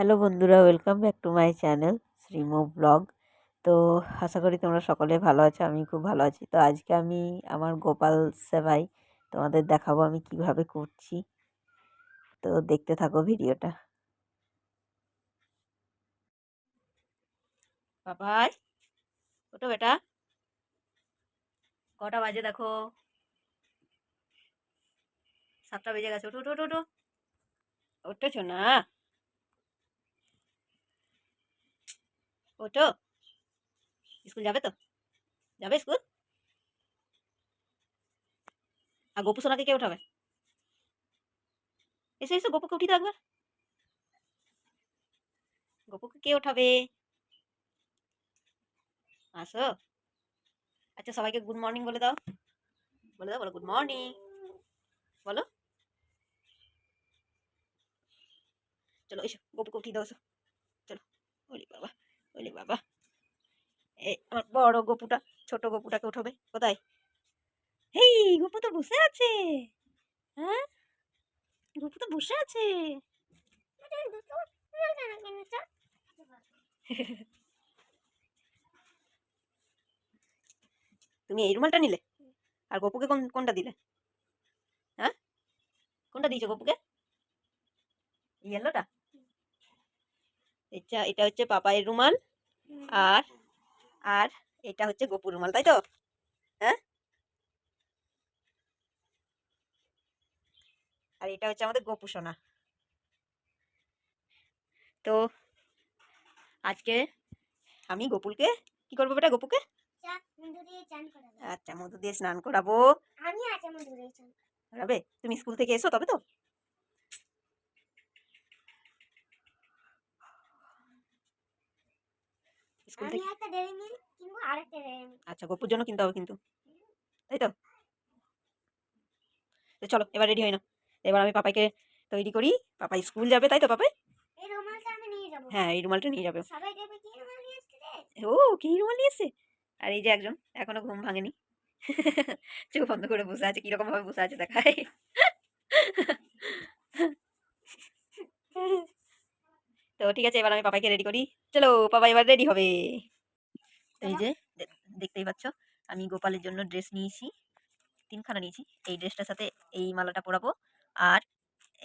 Hello বন্ধুরা welcome back to my channel Shreemo blog তো আশা করি তোমরা সকলে ভালো আছো আমি খুব ভালো আছি। তো আজকে আমি আমার গোপাল সেবাই তোমাদের দেখাবো আমি কীভাবে করছি। তো দেখতে থাকো ভিডিওটা। বাবাই ওটো বেটা। কটা বাজে দেখো। সাতটা বেজে গেছে ওটো ওটো ওটো ওটো না? ওঠো স্কুল যাবে তো যাবে স্কুল আর গোপু সোনাকে কে উঠাবে এসে এসে গোপুকে উঠি তো একবার গোপুকে কে উঠাবে আসো আচ্ছা সবাইকে গুড মর্নিং বলে দাও বলে দাও বলো গুড মর্নিং বলো চলো এসো গোপুকে উঠিয়ে দাও এসো চলো ওলি বাবা ওলি বাবা। এই আমার বড় গপুটা, ছোট গপুটাকে উঠবে, কোথায়? হেই, গপু তো বসে আছে। হ্যাঁ? গপু তো বসে আছে। তুমি এই রুমালটা নিলে? আর গপুকে কোন, কোনটা দিলে? হ্যাঁ? কোনটা দিয়েছ গপুকে? ইয়েলোটা এটা এটা হচ্ছে পাপায়ের রুমাল। আর আর এটা হচ্ছে গোপুর রুমাল তাই তো? হ্যাঁ? আর এটা হচ্ছে আমাদের গোপু সোনা। তো আজকে আমি গোপুলকে কি করব বেটা গোপুকে? আচ্ছা মধু দিয়ে স্নান করাবো। করাবে। তুমি স্কুল থেকে এসো তবে তো? স্কুল থেকে একটা ডেরি মিল্ক কিনবো আর একটা ডেরি মিল্ক আচ্ছা গোপুর জন্য কিনতে হবে কিন্তু। তাই তো? তো চলো এবার রেডি হয় না এবার আমি পাপাইকে তৈরি করি। পাপাই স্কুল যাবে তাই তো পাপাই? এই রুমালটা আমি নিয়ে যাব। হ্যাঁ এই রুমালটা নিয়ে যাবে। সবাই দেখবে কি রুমাল নিয়ে আসছে ও কি রুমাল নিয়ে এসছে? আর এই যে একজন এখনও ঘুম ভাঙেনি। চোখ বন্ধ করে বসে আছে কীরকম ভাবে বসে আছে দেখায় তো ঠিক আছে এবার আমি পাপাইকে রেডি করি। চলো পাপা এবার রেডি হবে। এই যে দেখতেই পাচ্ছ আমি গোপালের জন্য ড্রেস নিয়েছি। তিনখানা নিয়েছি। এই ড্রেসটার সাথে এই মালাটা পরাবো আর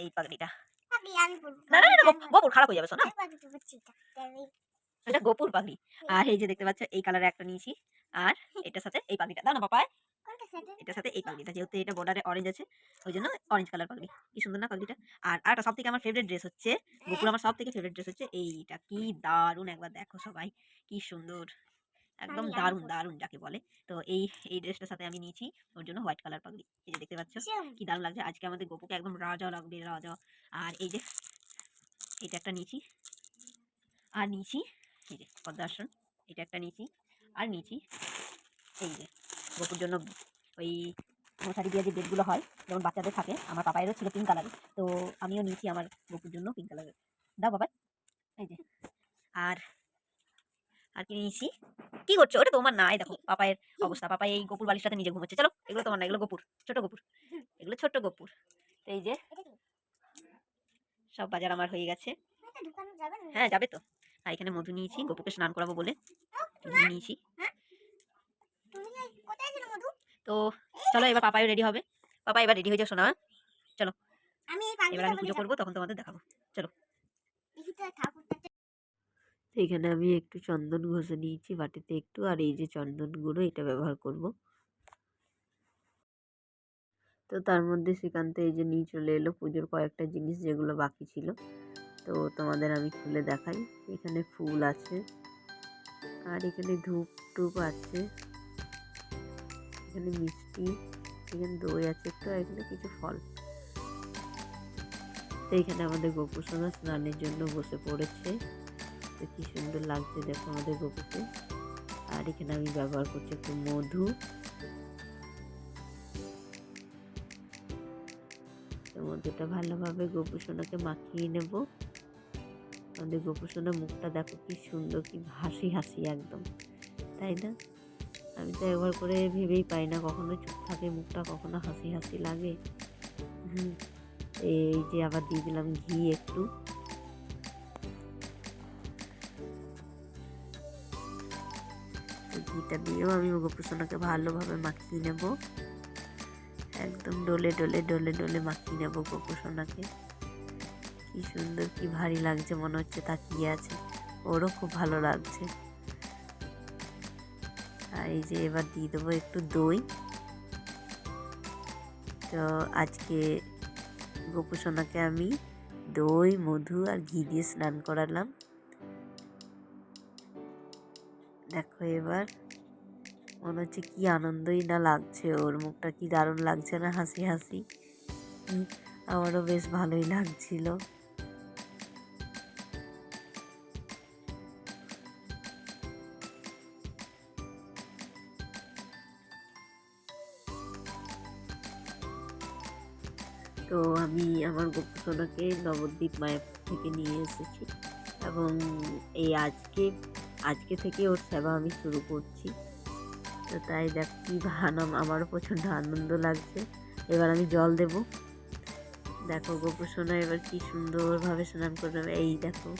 এই পাগড়িটা পাগড়ি আমি পরবো। না না না, না গোপুর খারাপ হয়ে যাবে শোনা এটা। গোপুর পাগড়ি আর এই যে দেখতে পাচ্ছ এই কালারে একটা নিয়েছি। আর এটার সাথে এই পাগড়িটা দাও না পাপায় এটার সাথে এই পাগড়িটা যেহেতু এটা বর্ডারে অরেঞ্জ আছে ওই জন্য অরেঞ্জ কালার পাগড়ি কি সুন্দর না পাগড়িটা আর আরেকটা সব থেকে আমার ফেভারিট ড্রেস হচ্ছে গোপুর আমার সব থেকে ফেভারিট ড্রেস হচ্ছে এইটা কি দারুণ একবার দেখো সবাই কি সুন্দর। একদম দারুণ দারুণ যাকে বলে। তো এই এই ড্রেসটার সাথে আমি নিয়েছি ওর জন্য হোয়াইট কালার পাগড়ি এই যে দেখতে পাচ্ছ কি দারুণ লাগছে। আজকে আমাদের গোপুকে একদম রাজা লাগবে রাজা। আর এই যে এটা একটা নিয়েছি। আর নিয়েছি এই যে পদ্মাসন এটা একটা নিয়েছি। আর নিয়েছি এই যে গোপুর জন্য ওই মশারি দিয়ে যে বেডগুলো হয়, যেমন বাচ্চাদের থাকে, আমার পাপায়েরও ছিল পিঙ্ক কালারের তো আমিও নিয়েছি আমার গোপুর জন্য পিঙ্ক কালারের দাও বাবা, এই যে। আর আর কি নিয়েছি? কি করছ? ওটা তোমার না এই দেখো, পাপায়ের অবস্থা। পাপাই এই গোপুর বালির সাথে নিজে ঘুমোচ্ছে। চলো, এগুলো তোমার না, এগুলো গোপুর, ছোট গোপুর। এগুলো ছোট্ট গোপুর। এই যে, সব বাজার আমার হয়ে গেছে। হ্যাঁ যাবে তো। আর এখানে মধু নিয়েছি, গোপুকে স্নান করাবো বলে। নিয়েছি তুমি যাই কোথায় ছিল মধু তো চলো এবার পাপাই রেডি হবে। পাপা এবার রেডি হয়ে যাও শোনা? আমি এবার আমি পুজো করব তখন তোমাদের দেখাবো। চলো। তো এখানে আমি একটু চন্দন ঘষে নিয়েছি বাটিতে একটু আর এই যে চন্দন গুঁড়ো এটা ব্যবহার করব। তো তার মধ্যে সেখানতে এই যে নিয়ে চলে এলো পুজোর কয়েকটা জিনিস যেগুলো বাকি ছিল। তো তোমাদের আমি খুলে দেখাই। এখানে ফুল আছে আর এখানে ধূপ টুপ আছে। এখানে মিষ্টি, এখানে দই আছে, তো এখানে কিছু ফল। তো এখানে আমাদের গোপুসোনা স্নানের জন্য বসে পড়েছে। তো কি সুন্দর লাগছে দেখো আমাদের গপুকে। আর এখানে আমি ব্যবহার করছি একটু মধু। মধুটা ভালোভাবে গোপুসোনাকে মাখিয়ে নেব। আমাদের গোপুসোনা মুখটা দেখো কি সুন্দর, কি হাসি হাসি একদম। তাই না? আমি তো একবার করে ভেবেই পাই না, কখনো চুপ থাকে, মুখটা কখনো হাসি হাসি লাগে। এই যে আবার দিয়ে দিলাম ঘি একটু। ঘিটা দিয়েও আমি গোপুসোনাকে ভালোভাবে মাখিয়ে নেব। একদম ডলে ডলে ডলে ডলে মাখিয়ে নেব গোপুসোনাকে। কি সুন্দর, কি ভারী লাগছে, মনে হচ্ছে তাকিয়ে আছে। ওরও খুব ভালো লাগছে। আর এই যে এবার দিয়ে দেবো একটু দই। তো আজকে গোপুসোনাকে আমি দই, মধু আর ঘি দিয়ে স্নান করালাম। দেখো এবার মনে হচ্ছে কি আনন্দই না লাগছে, ওর মুখটা কি দারুণ লাগছে না, হাসি হাসি। আমারও বেশ ভালোই লাগছিল। তো আমি আমার গোপুসোনাকে নবদ্বীপ মায়ের থেকে নিয়ে এসেছি এবং এই আজকে আজকে থেকে ওর সেবা আমি শুরু করছি। তো তাই দেখ, কী ভানাম, আমারও প্রচণ্ড আনন্দ লাগছে। এবার আমি জল দেব। দেখো গোপুসোনা এবার কি সুন্দরভাবে স্নান করবে। এই দেখো।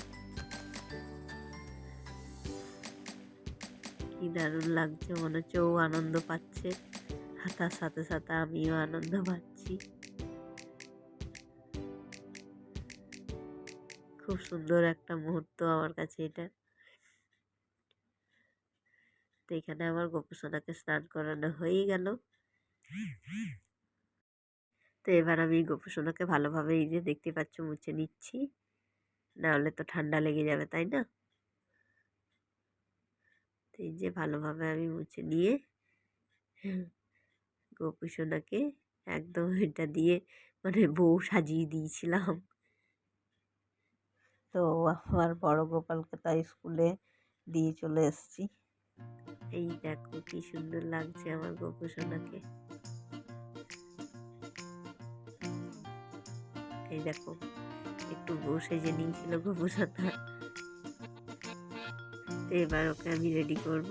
কি দারুণ লাগছে, মনে হচ্ছে ও আনন্দ পাচ্ছে। তার সাথে সাথে আমিও আনন্দ পাচ্ছি। খুব সুন্দর একটা মুহূর্ত আমার কাছে এটা। তো এখানে আমার গোপুসোনাকে স্নান করানো হয়ে গেল। তো এবার আমি গোপুসোনাকে ভালোভাবে এই যে দেখতে পাচ্ছ মুছে নিচ্ছি। না হলে তো ঠান্ডা লেগে যাবে, তাই না? তো এই যে ভালোভাবে আমি মুছে নিয়ে গোপুসোনাকে একদম এটা দিয়ে মানে বউ সাজিয়ে দিয়েছিলাম। তো আমার বড় গোপালকে তাই স্কুলে দিয়ে চলে এসেছি। এই দেখো কি সুন্দর লাগছে আমার গোপুসোনাকে। এই দেখো, একটু বসে যে নিয়েছিল গোপুসোনা। তো এবার ওকে আমি রেডি করব।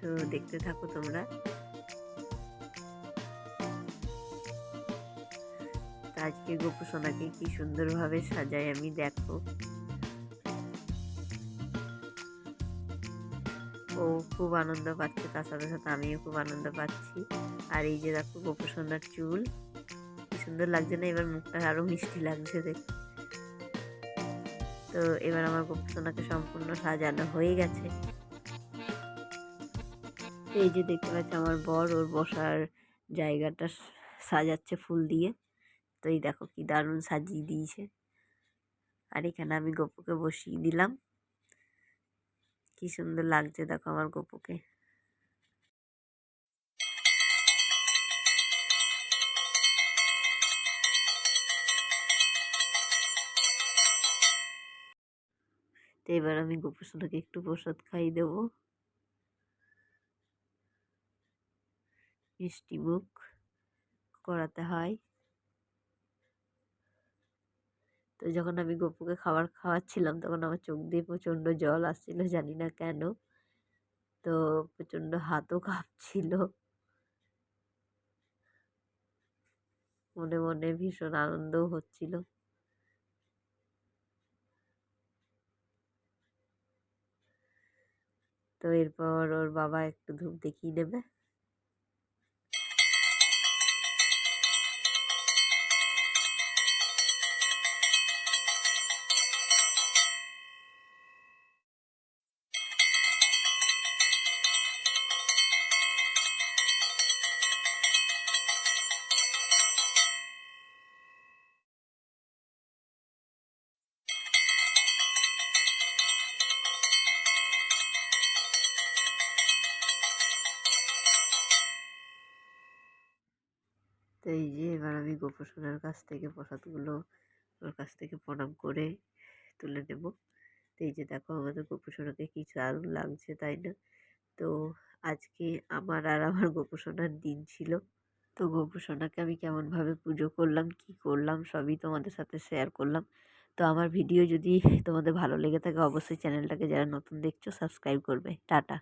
তো দেখতে থাকো তোমরা। আজকে গোপুসোনাকে কি সুন্দরভাবে সাজাই আমি দেখো। ও খুব আনন্দ পাচ্ছে, তার সাথে সাথে আমিও খুব আনন্দ পাচ্ছি। আর এই যে দেখো গোপুসোনার চুল, কি সুন্দর লাগছে না? এবার মুখটা আরও মিষ্টি লাগছে দেখ। তো এবার আমার গোপুসোনাকে সম্পূর্ণ সাজানো হয়ে গেছে। এই যে দেখতে পাচ্ছি আমার বর, ওর বসার জায়গাটা সাজাচ্ছে ফুল দিয়ে। তো এই দেখো কি দারুণ সাজিয়ে দিয়েছে। আর এখানে আমি গপুকে বসিয়ে দিলাম। কি সুন্দর লাগছে দেখো আমার গপুকে। তো এবার আমি গোপু সোনাকে একটু প্রসাদ খাই দেবো। মিষ্টি মুখ করাতে হয়। তো যখন আমি গপুকে খাবার খাওয়াচ্ছিলাম, তখন আমার চোখ দিয়ে প্রচণ্ড জল আসছিল, জানি না কেন। তো প্রচণ্ড হাতও কাঁপছিল। মনে মনে ভীষণ আনন্দও হচ্ছিল। তো এরপর ওর বাবা একটু ধূপ দেখিয়ে দেবে তো এই যে এবার আমি গোপসোনার কাছ থেকে প্রসাদগুলো ওর কাছ থেকে প্রণাম করে তুলে নেব। তো এই যে দেখো আমাদের গোপসোনাকে কি দারুণ লাগছে, তাই না? তো আজকে আমার আর আমার গোপসোনার দিন ছিল। তো গোপসোনাকে আমি কেমনভাবে পুজো করলাম, কি করলাম, সবই তোমাদের সাথে শেয়ার করলাম। তো আমার ভিডিও যদি তোমাদের ভালো লেগে থাকে, অবশ্যই চ্যানেলটাকে যারা নতুন দেখছ সাবস্ক্রাইব করবে। টাটা।